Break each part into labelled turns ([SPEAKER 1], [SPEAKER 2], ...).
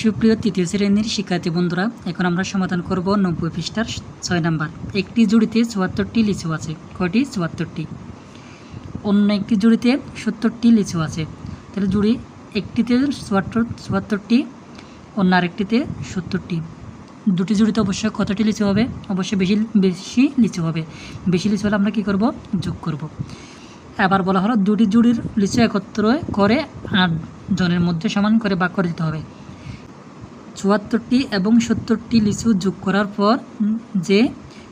[SPEAKER 1] সুপ্রিয় তৃতীয় শ্রেণির শিক্ষার্থী বন্ধুরা, এখন আমরা সমাধান করব নব্বই পৃষ্ঠার ছয় নাম্বার। একটি জুড়িতে চুয়াত্তরটি লিচু আছে কয়টি চুয়াত্তরটি। অন্য একটি জুড়িতে সত্তরটি লিচু আছে, তাহলে জুড়ি একটিতে চুয়াত্তর, চুয়াত্তরটি, অন্য আরেকটিতে সত্তরটি। দুটি জুড়িতে অবশ্যই কতটি লিচু হবে? অবশ্যই বেশি বেশি লিচু হবে। বেশি লিচু হলে আমরা কী করব? যোগ করব। আবার বলা হলো দুটি জুড়ির লিচু একত্র করে আট জনের মধ্যে সমান করে ভাগ করে দিতে হবে। চুয়াত্তরটি এবং সত্তরটি লিচু যোগ করার পর যে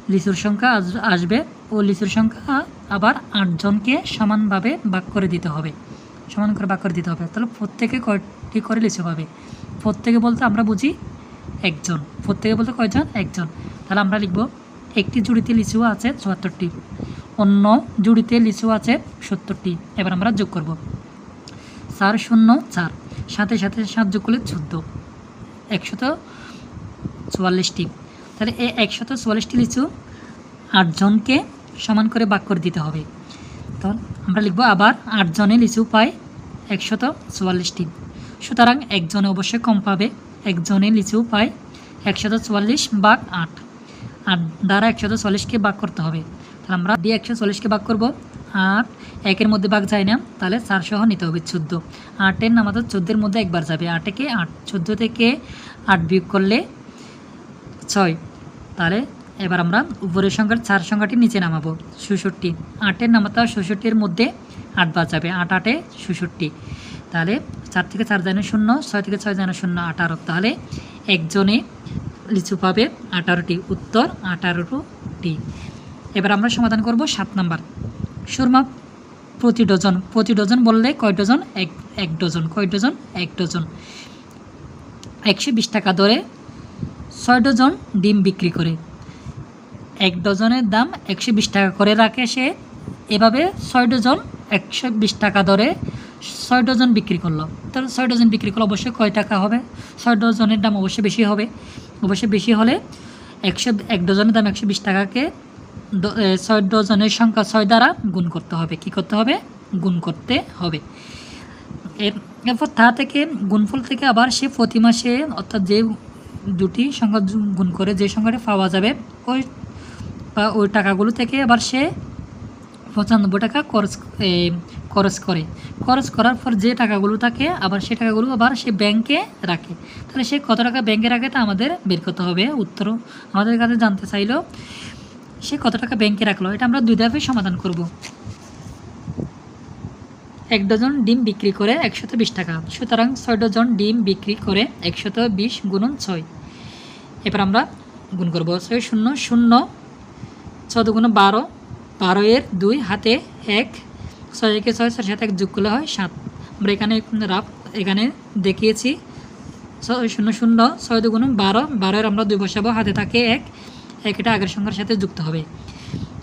[SPEAKER 1] লিচুর সংখ্যা আস- আসবে, ও লিচুর সংখ্যা আবার আটজনকে সমানভাবে ভাগ করে দিতে হবে। সমান করে ভাগ করে দিতে হবে। তাহলে প্রত্যেকে কয়টি করে লিচু পাবে প্রত্যেকে বলতে আমরা বুঝি একজন। প্রত্যেকে বলতে কয়জন? একজন। তাহলে আমরা লিখব, একটি জুড়িতে লিচু আছে চুয়াত্তরটি, অন্য জুড়িতে লিচু আছে সত্তরটি। এবার আমরা যোগ করব। চার শূন্য চার। সাথে সাথে সাত যোগ করলে চোদ্দ। একশত চুয়াল্লিশটি। তাহলে এই একশত চুয়াল্লিশটি লিচু আটজনকে সমান করে ভাগ করে দিতে হবে। তো আমরা লিখব আবার আটজনে লিচু পায় একশত চুয়াল্লিশটি। সুতরাং একজনে অবশ্যই কম পাবে, একজনে লিচু পায় একশত চুয়াল্লিশ ভাগ আট। আট দ্বারা একশত চল্লিশকে ভাগ করতে হবে। তাহলে আমরা দিয়ে একশো চল্লিশকে ভাগ করব। আট, একের মধ্যে ভাগ যায় না। তাহলে চার সহ নিতে হবে চোদ্দ। আটের আমাদের চোদ্দের মধ্যে একবার যাবে। আটেকে আট, চোদ্দ থেকে আট বিয়োগ করলে ছয়। তাহলে এবার আমরা উপরের সংখ্যার চার সংখ্যাটি নিচে নামাবো। ষষট্টি। আটের নামাতা ষষট্টির মধ্যে আটবার যাবে। আট আটে ষষট্টি। তাহলে চার থেকে চার জানে শূন্য, ছয় থেকে ছয় জানে শূন্য, আঠারো। তাহলে একজনে লিচু পাবে আঠারোটি। উত্তর আঠারোটি। এবার আমরা সমাধান করব সাত নাম্বার। সুরমা প্রতি ডজন প্রতি ডজন বললে কয় ডজন? এক এক ডজন। কয় ডজন? এক ডজন। একশো বিশ টাকা দরে ছয় ডজন ডিম বিক্রি করে। এক ডজনের দাম একশো বিশ টাকা করে রাখে সে। এভাবে ছয় ডজন, একশো বিশ টাকা দরে ছয় ডজন বিক্রি করল। তাহলে ছয় ডজন বিক্রি করলে অবশ্যই কয় টাকা হবে? ছয় ডজনের দাম অবশ্যই বেশি হবে। অবশ্যই বেশি হলে একশো, এক ডজনের দাম একশো বিশ টাকাকে ছয় ডজনের সংখ্যা ছয় দ্বারা গুণ করতে হবে। কি করতে হবে? গুণ করতে হবে। এর, এরপর তা থেকে গুণফল থেকে আবার সে প্রতি মাসে অর্থাৎ যে দুটি সংখ্যা গুণ করে যে সংখ্যাটি পাওয়া যাবে, ওই, বা ওই টাকাগুলো থেকে আবার সে পঁচানব্বই টাকা খরচ খরচ করে। খরচ করার পর যে টাকাগুলো থাকে, আবার সে টাকাগুলো আবার সে ব্যাংকে রাখে। তাহলে সে কত টাকা ব্যাংকে রাখে তা আমাদের বের করতে হবে। উত্তর আমাদের কাছে জানতে চাইলো সে কত টাকা ব্যাংকে রাখল, এটা আমরা দুই ধাপে সমাধান করব। এক ডজন ডিম বিক্রি করে একশত বিশ টাকা, সুতরাং ছয় ডজন ডিম বিক্রি করে একশত বিশ গুণন ছয়। এবার আমরা গুণ করব ছয় শূন্য শূন্য চোদ্দ গুণ বারো বারো এর দুই হাতে এক, ছয় একে ছয় ছয় সাথে এক যোগ করলে হয় সাত। আমরা এখানে রাফ, এখানে দেখিয়েছি, ছয় শূন্য শূন্য, ছয় দুগুণ বারো বারোর আমরা দুই বসাবো, হাতে থাকে এক। এক এটা আগের সংখ্যার সাথে যুক্ত হবে।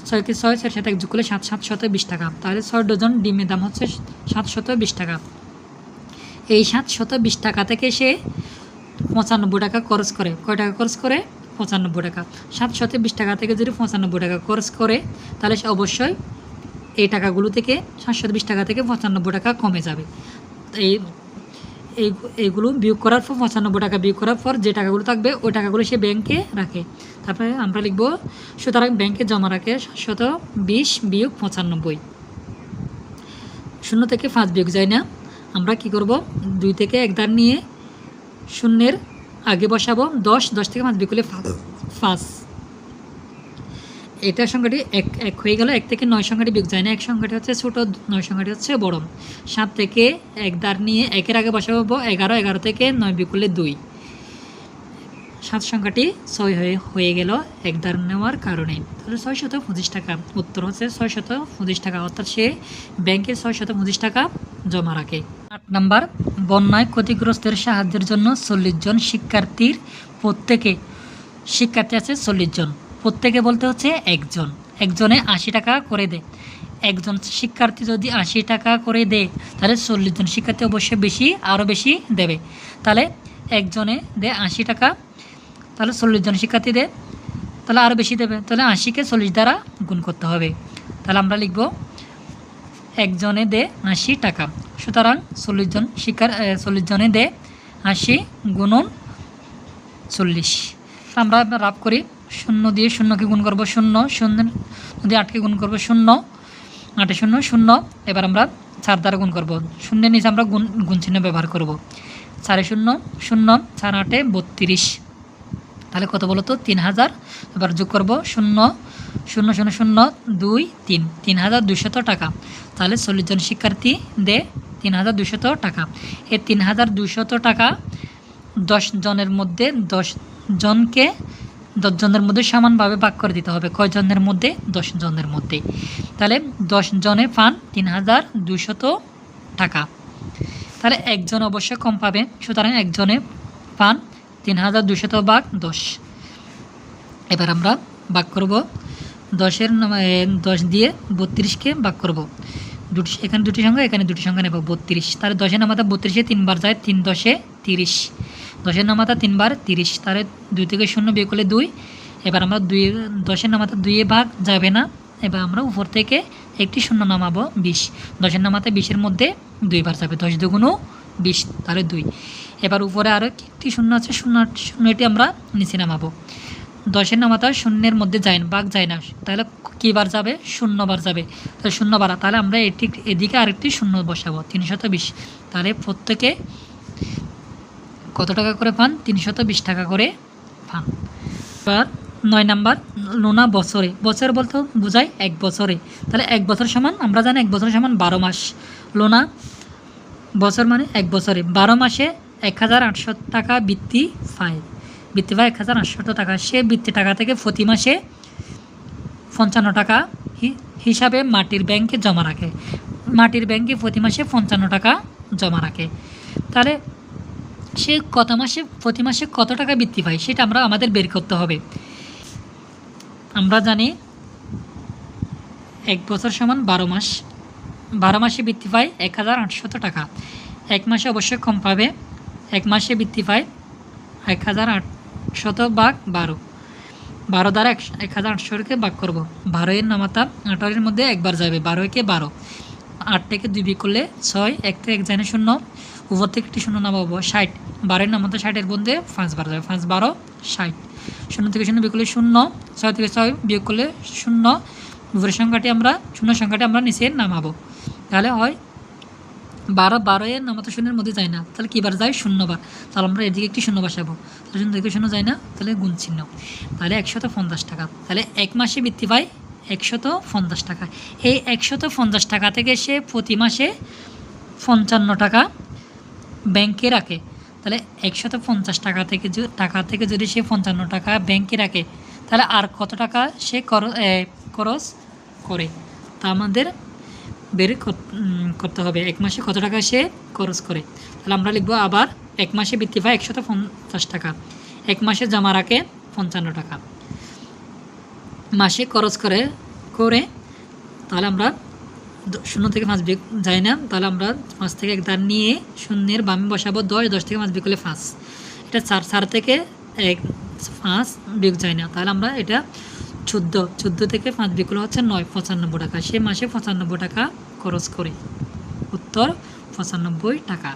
[SPEAKER 1] ছয়কে ছয়, ছয়ের সাথে এক যোগ করলে সাত সাতশত বিশ টাকা। তাহলে ছয় ডজন ডিমের দাম হচ্ছে সাতশত বিশ টাকা। এই সাতশত বিশ টাকা থেকে সে পঁচানব্বই টাকা খরচ করে। কয় টাকা খরচ করে? পঁচানব্বই টাকা। সাতশত বিশ টাকা থেকে যদি পঁচানব্বই টাকা খরচ করে, তাহলে সে অবশ্যই এই টাকাগুলো থেকে সাতশত বিশ টাকা থেকে পঁচানব্বই টাকা কমে যাবে। এই এই এইগুলো বিয়োগ করার পর পঁচানব্বই টাকা বিয়োগ করার পর যে টাকাগুলো থাকবে, ওই টাকাগুলো সে ব্যাংকে রাখে। তারপরে আমরা লিখব, সুতরাং ব্যাংকে জমা রাখে সাতশত বিশ বিয়োগ পঁচানব্বই। শূন্য থেকে পাঁচ বিয়োগ যায় না। আমরা কি করব? দুই থেকে এক দান নিয়ে শূন্যের আগে বসাবো, দশ দশ থেকে পাঁচ বিয়োগ করলে পাঁচ। এটা সংখ্যাটি এক এক হয়ে গেল, এক থেকে নয় সংখ্যাটি বিয়োগ যায় না, এক সংখ্যাটি হচ্ছে ছোট, নয় সংখ্যাটি হচ্ছে বড়। সাত থেকে এক দাঁড় নিয়ে একের আগে বসাবো, এগারো এগারো থেকে নয় বিয়োগ করলে দুই। সাত সংখ্যাটি ছয় হয়ে হয়ে গেল, এক দাঁড় নেওয়ার কারণে। তাহলে ছয় শত পঁচিশ টাকা। উত্তর হচ্ছে ছয় শত পঁচিশ টাকা, অর্থাৎ সে ব্যাংকে ছয় শত পঁচিশ টাকা জমা রাখে। আট নাম্বার, বন্যায় ক্ষতিগ্রস্তের সাহায্যের জন্য চল্লিশ জন শিক্ষার্থীর প্রত্যেকে, শিক্ষার্থী আছে চল্লিশ জন। প্রত্যেকে বলতে হচ্ছে একজন। একজনে আশি টাকা করে দেয় একজন শিক্ষার্থী যদি আশি টাকা করে দেয় তাহলে চল্লিশ জন শিক্ষার্থী অবশ্যই বেশি আরও বেশি দেবে। তাহলে একজনে দেয় আশি টাকা, তাহলে চল্লিশ জন শিক্ষার্থী দেয় তাহলে আরও বেশি দেবে। তাহলে আশিকে চল্লিশ দ্বারা গুণ করতে হবে। তাহলে আমরা লিখব, একজনে দে আশি টাকা। সুতরাং চল্লিশ জন শিক্ষার চল্লিশ জনে দে আশি গুণন চল্লিশ। আমরা রাফ করি। শূন্য দিয়ে শূন্যকে গুণ করব শূন্য শূন্য দিয়ে আটকে গুণ করব শূন্য, আটে শূন্য শূন্য। এবার আমরা চার দ্বারা গুণ করব। শূন্যের নিচে আমরা গুণ গুণ চিহ্ন ব্যবহার করব। চারে শূন্য শূন্য, চার আটে বত্রিশ। তাহলে কত বলো তো? তিন হাজার। এবার যোগ করব শূন্য শূন্য শূন্য শূন্য, দুই, তিন। তিন হাজার দুশত টাকা। তাহলে চল্লিশ জন শিক্ষার্থী দে তিন হাজার দুশত টাকা। এই তিন হাজার দুশত টাকা দশ জনের মধ্যে দশ জনকে দশ জনের মধ্যে সমানভাবে ভাগ করে দিতে হবে। কয় জনের মধ্যে? দশ জনের মধ্যে। তাহলে দশ জনে পান তিন হাজার দুশত টাকা। তাহলে একজন অবশ্যই কম পাবে। সুতরাং একজনে পান তিন হাজার দুশত ভাগ দশ। এবার আমরা ভাগ করব। দশের দশ দিয়ে বত্রিশকে ভাগ করব। দুটি, এখানে দুটি সংখ্যা, এখানে দুটি সংখ্যা নেব, বত্রিশ। তাহলে দশের নামাতা বত্রিশে তিনবার যায়, তিন দশে তিরিশ। দশের নামাতা তিনবার, তিরিশ তাহলে দুই থেকে শূন্য বিয়ে করলে দুই। এবার আমরা দুই দশের নামাতা দুইয়ে ভাগ যাবে না। এবার আমরা উপর থেকে একটি শূন্য নামাবো, বিশ। দশের নামাতে বিশের মধ্যে দুইবার যাবে, দশ দুগুণও বিশ তাহলে দুই। এবার উপরে আরও একটি শূন্য আছে, শূন্য, শূন্যটি আমরা নিচে নামাবো। দশের নামাতা শূন্যের মধ্যে যায় না বাঘ যায় না। তাহলে কী বার যাবে? শূন্য বার যাবে। তাহলে শূন্য বাড়া। তাহলে আমরা এটি, এদিকে আরেকটি শূন্য বসাবো, তিনশত বিশ। তাহলে প্রত্যেকে কত টাকা করে পান? তিনশত বিশ টাকা করে পান। এবার নয় নাম্বার লোনা বছরে। বছর বলতে বোঝায় এক বছরে। তাহলে এক বছর সমান, আমরা জানি এক বছর সমান বারো মাস। লোনা বছর মানে এক বছরে। বারো মাসে এক হাজার আটশো টাকা বৃত্তি পায়। বৃত্তি পায় এক হাজার আটশো টাকা। সে বৃত্তি টাকা থেকে প্রতি মাসে পঞ্চান্ন টাকা হিসাবে মাটির ব্যাংকে জমা রাখে। মাটির ব্যাংকে প্রতি মাসে পঞ্চান্ন টাকা জমা রাখে। তাহলে সে কত মাসে, প্রতি মাসে কত টাকা বৃত্তি পায় সেটা আমরা আমাদের বের করতে হবে। আমরা জানি এক বছর সমান বারো মাস। বারো মাসে বৃত্তি পায় এক হাজার আটশত টাকা। এক মাসে অবশ্যই কম পাবে, এক মাসে বৃত্তি পায় এক হাজার আটশত বাঘ বারো। বারো দ্বারা এক এক হাজার আটশোকে ভাগ করব। বারো এর নামাতা আঠারোর মধ্যে একবার যাবে, বারো একে বারো। আট থেকে দুই বিক করলে ছয়, এক থেকে এক জানে শূন্য, উপর থেকে একটি শূন্য নামাবো, ষাট। বারোর নামাতা ষাটের মধ্যে পাঁচবার যাবে পাঁচ বারো, ষাট। শূন্য থেকে শূন্য বিয়োগ করলে শূন্য, ছয় থেকে ছয় বিয়োগ করলে শূন্য। উপরের সংখ্যাটি আমরা, শূন্য সংখ্যাটি আমরা নিচে নামাবো। তাহলে হয় বারো বারো এর নামাতো শূন্যের মধ্যে যায় না, তাহলে কীবার যায়? শূন্যবার তাহলে আমরা এদিকে একটি শূন্য বসাবো। তাহলে শূন্য থেকে শূন্য যায় না, তাহলে গুণ চিহ্ন। তাহলে একশত পঞ্চাশ টাকা। তাহলে এক মাসে বৃত্তি পায় একশত পঞ্চাশ টাকা। এই একশত পঞ্চাশ টাকা থেকে সে প্রতি মাসে পঞ্চান্ন টাকা ব্যাংকে রাখে। তাহলে একশত পঞ্চাশ টাকা থেকে টাকা থেকে যদি সে পঞ্চান্ন টাকা ব্যাংকে রাখে, তাহলে আর কত টাকা সে খরচ করে? তা আমাদের বের কর- করতে হবে। এক মাসে কত টাকা সে খরচ করে? তাহলে আমরা লিখব আবার এক মাসে বৃত্তি পায় একশত পঞ্চাশ টাকা। এক মাসে জমা রাখে পঞ্চান্ন টাকা। মাসে খরচ করে করে, তাহলে আমরা শূন্য থেকে পাঁচ বিয়োগ যাই না, তাহলে আমরা পাঁচ থেকে এক দাঁড় নিয়ে শূন্যের বামে বসাবো, দশ দশ থেকে পাঁচ বিয়োগ করলে পাঁচ। এটা চার চার থেকে এক, পাঁচ বিয়োগ যায় না, তাহলে আমরা এটা চোদ্দ চোদ্দ থেকে পাঁচ বিয়োগ করলে হচ্ছে নয়, পঁচানব্বই টাকা। সে মাসে পঁচানব্বই টাকা খরচ করে। উত্তর, পঁচানব্বই টাকা।